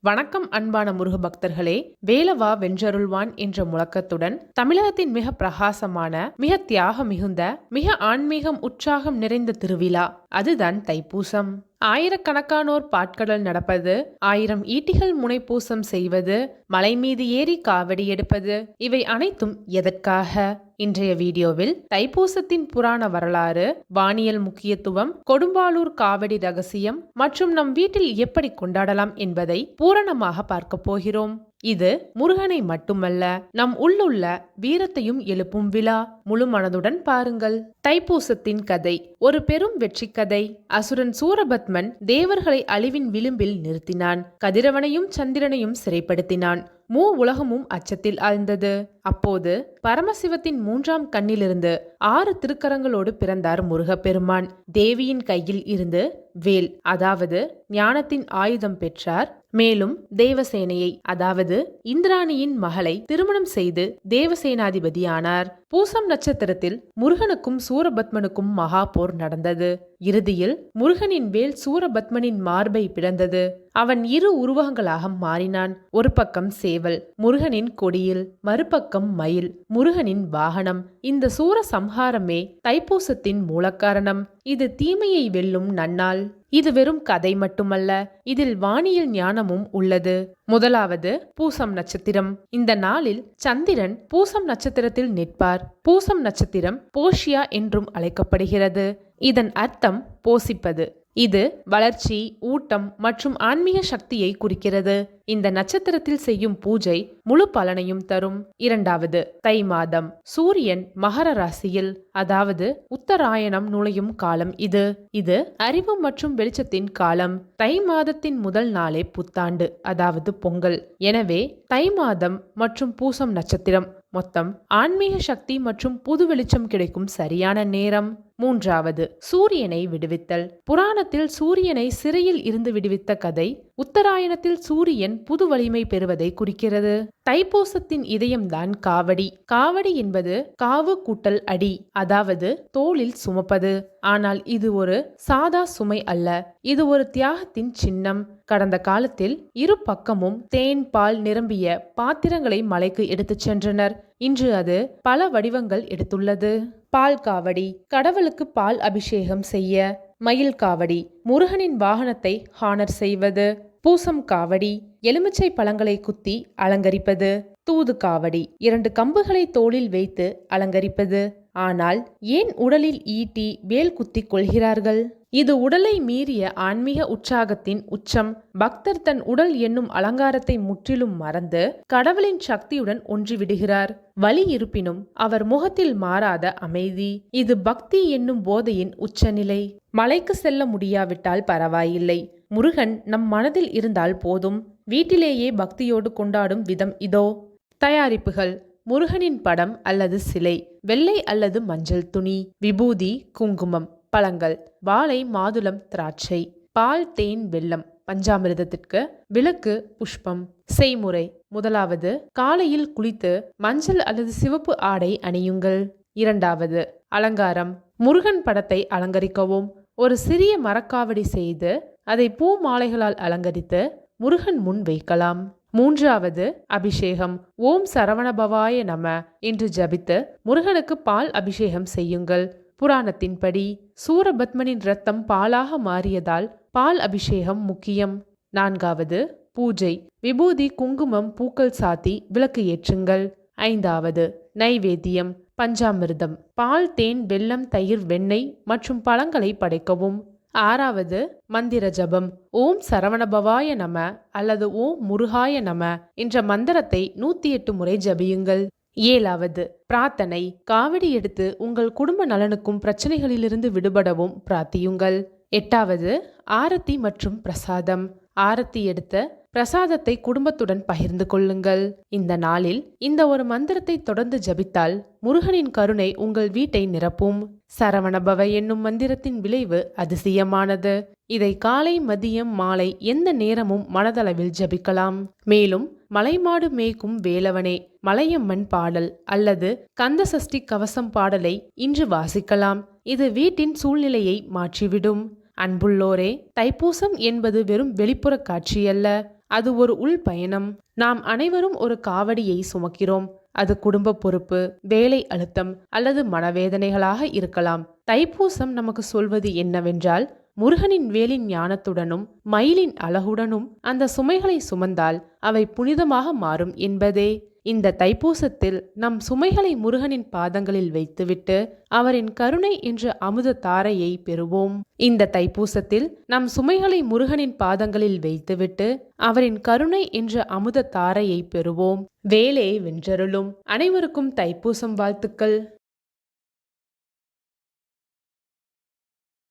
வணக்கம் அன்பான முருக பக்தர்களே வேலவா வென்றருள்வான் என்ற முழக்கத்துடன் தமிழகத்தின் மிக பிரகாசமான மிக தியாக மிகுந்த மிக ஆன்மீகம் உற்சாகம் நிறைந்த திருவிழா. அதுதான் தைப்பூசம். ஆயிரக்கணக்கானோர் பாட்கடல் நடப்பது ஆயிரம் ஈட்டிகள் முனைப்பூசம் செய்வது மலை மீது ஏறி காவடி எடுப்பது இவை அனைத்தும் எதற்காக? இன்றைய வீடியோவில் தைப்பூசத்தின் புராண வரலாறு வானியல் முக்கியத்துவம் கொடும்பாலூர் காவடி ரகசியம் மற்றும் நம் வீட்டில் எப்படி கொண்டாடலாம் என்பதை பூரணமாக பார்க்க போகிறோம். இது முருகனை மட்டுமல்ல நம் உள்ளுள்ள வீரத்தையும் எழுப்பும் விழா. முழு மனதுடன் பாருங்கள். தைப்பூசத்தின் கதை ஒரு பெரும் வெற்றி கதை. அசுரன் சூரபத்மன் தேவர்களை அழிவின் விளிம்பில் நிறுத்தினான். கதிரவனையும் சந்திரனையும் சிறைப்படுத்தினான். மூ உலகமும் அச்சத்தில் ஆழ்ந்தது அப்போது பரமசிவத்தின் மூன்றாம் கண்ணிலிருந்து ஆறு திருக்கரங்களோடு பிறந்தார் முருகப்பெருமான். தேவியின் கையில் இருந்து வேல் அதாவது ஞானத்தின் ஆயுதம் பெற்றார் மேலும் தேவசேனையை அதாவது இந்திராணியின் மகளை திருமணம் செய்து தேவசேனாதிபதியானார். பூசம் நட்சத்திரத்தில் முருகனுக்கும் சூரபத்மனுக்கும் மகா போர் நடந்தது. இறுதியில் முருகனின் வேல் சூரபத்மனின் மார்பை பிளந்தது. அவன் இரு உருவகங்களாக மாறினான். ஒரு பக்கம் சேவல் முருகனின் கொடியில் மறுபக்கம் மயில் முருகனின் வாகனம். இந்த சூர சம்ஹாரமே தைப்பூசத்தின் மூலக்காரணம். இது தீமையை வெல்லும் நன்னால் இது வெறும் கதை மட்டுமல்ல இதில் வானியல் ஞானமும் உள்ளது. முதலாவது பூசம் நட்சத்திரம். இந்த நாளில் சந்திரன் பூசம் நட்சத்திரத்தில் நிற்பார். பூசம் நட்சத்திரம் போஷியா என்றும் அழைக்கப்படுகிறது. இதன் அர்த்தம் போசிப்பது இது வளர்ச்சி ஊட்டம் மற்றும் ஆன்மீக சக்தியை குறிக்கிறது. இந்த நட்சத்திரத்தில் செய்யும் பூஜை முழு பலனையும் தரும். இரண்டாவது தை மாதம். சூரியன் மகர ராசியில் அதாவது உத்தராயணம் நுழையும் காலம் இது. இது அறிவு மற்றும் வெளிச்சத்தின் காலம். தை மாதத்தின் முதல் நாளே புத்தாண்டு அதாவது பொங்கல். எனவே தை மாதம் மற்றும் பூசம் நட்சத்திரம். மொத்தம் ஆன்மீக சக்தி மற்றும் புது வெளிச்சம் கிடைக்கும் சரியான நேரம். மூன்றாவது சூரியனை விடுவித்தல். புராணத்தில் சூரியனை சிறையில் இருந்து விடுவித்த கதை உத்தராயணத்தில் சூரியன் புது வலிமை பெறுவதை குறிக்கிறது. தைப்பூசத்தின் இதயம்தான் காவடி. காவடி என்பது காவு கூட்டல் அடி அதாவது தோளில் சுமப்பது. ஆனால் இது ஒரு சாதா சுமை அல்ல இது ஒரு தியாகத்தின் சின்னம். கடந்த காலத்தில் இரு பக்கமும் தேன் பால் நிரம்பிய பாத்திரங்களை மலைக்கு எடுத்துச் சென்றனர். இன்று அது பல வடிவங்கள் எடுத்துள்ளது. பால் காவடி கடவுளுக்கு பால் அபிஷேகம் செய்ய மயில் காவடி முருகனின் வாகனத்தை ஹானர் செய்வது பூசம் காவடி எலுமிச்சை பழங்களை குத்தி அலங்கரிப்பது தூது காவடி இரண்டு கம்புகளை தோளில் வைத்து அலங்கரிப்பது. ஆனால் ஏன் உடலில் ஈட்டி வேல் குத்திக் கொள்கிறார்கள்? இது உடலை மீறிய ஆன்மீக உற்சாகத்தின் உச்சம் பக்தர் தன் உடல் என்னும் அலங்காரத்தை முற்றிலும் மறந்து கடவுளின் சக்தியுடன் ஒன்றிவிடுகிறார். வலி இருப்பினும் அவர் முகத்தில் மாறாத அமைதி. இது பக்தி என்னும் போதையின் உச்சநிலை. மலைக்கு செல்ல முடியாவிட்டால் பரவாயில்லை. முருகன் நம் மனதில் இருந்தால் போதும். வீட்டிலேயே பக்தியோடு கொண்டாடும் விதம் இதோ. தயாரிப்புகள். முருகனின் படம் அல்லது சிலை வெள்ளை அல்லது மஞ்சள் துணி விபூதி குங்குமம். பழங்கள் வாழை மாதுளம் திராட்சை பால் தேன் வெள்ளம் பஞ்சாமிரதத்திற்கு விளக்கு புஷ்பம் செய்முறை. முதலாவது காலையில் குளித்து மஞ்சள் அல்லது சிவப்பு ஆடை அணியுங்கள். இரண்டாவது அலங்காரம். முருகன் படத்தை அலங்கரிக்கவும். ஒரு சிறிய மரக்காவடி செய்து அதை பூ மாலைகளால் அலங்கரித்து முருகன் முன் வைக்கலாம். மூன்றாவது அபிஷேகம். ஓம் சரவணபவாய நம. என்று ஜபித்து முருகனுக்கு பால் அபிஷேகம் செய்யுங்கள். புராணத்தின்படி சூரபத்மனின் ரத்தம் பாலாக மாறியதால் பால் அபிஷேகம் முக்கியம். நான்காவது பூஜை. விபூதி குங்குமம் பூக்கள் சாத்தி விளக்கு ஏற்றுங்கள். ஐந்தாவது நைவேத்தியம். பஞ்சாமிர்தம். பால் தேன் வெல்லம் தயிர் வெண்ணெய் மற்றும் பழங்களை படைக்கவும். ஆறாவது மந்திர ஜபம். ஓம் சரவணபவாய நம அல்லது ஓம் முருகாய நம என்ற மந்திரத்தை நூத்தி எட்டு முறை ஜபியுங்கள். ஏழாவது பிரார்த்தனை. காவடி எடுத்து உங்கள் குடும்ப நலனுக்கும் பிரச்சனைகளிலிருந்து விடுபடவும் பிரார்த்தியுங்கள். எட்டாவது ஆரத்தி மற்றும் பிரசாதம். ஆரத்தி எடுத்த பிரசாதத்தை குடும்பத்துடன் பகிர்ந்து கொள்ளுங்கள். இந்த நாளில் இந்த ஒரு மந்திரத்தை தொடர்ந்து ஜபித்தால் முருகனின் கருணை உங்கள் வீட்டை நிரப்பும். சரவணபவ என்னும் மந்திரத்தின் விளைவு அதிசயமானது. இதை காலை மதியம் மாலை எந்த நேரமும் மனதளவில் ஜபிக்கலாம். மேலும் மலைமாடு மேய்க்கும் வேலவனே மலையம்மன் பாடல் அல்லது கந்த சஷ்டி கவசம் பாடலை இன்று வாசிக்கலாம். இது வீட்டின் சூழ்நிலையை மாற்றிவிடும். அன்புள்ளோரே தைப்பூசம் என்பது வெறும் வெளிப்புற காட்சியல்ல அது ஒரு உள் பயணம். நாம் அனைவரும் ஒரு காவடியை சுமக்கிறோம். அது குடும்ப பொறுப்பு வேலை அழுத்தம் அல்லது மனவேதனைகளாக இருக்கலாம். தைப்பூசம் நமக்கு சொல்வது என்னவென்றால் முருகனின் வேலின் ஞானத்துடனும் மயிலின் அழகுடனும் அந்த சுமைகளை சுமந்தால் அவை புனிதமாக மாறும் என்பதே. இந்த தைப்பூசத்தில் நம் சுமைகளை முருகனின் பாதங்களில் வைத்துவிட்டு அவரின் கருணை என்ற அமுத தாரையை பெறுவோம். இந்த தைப்பூசத்தில் நம் சுமைகளை முருகனின் பாதங்களில் வைத்துவிட்டு அவரின் கருணை என்ற அமுத தாரையை பெறுவோம். வேலே வென்றருளும். அனைவருக்கும் தைப்பூசம் வாழ்த்துக்கள்.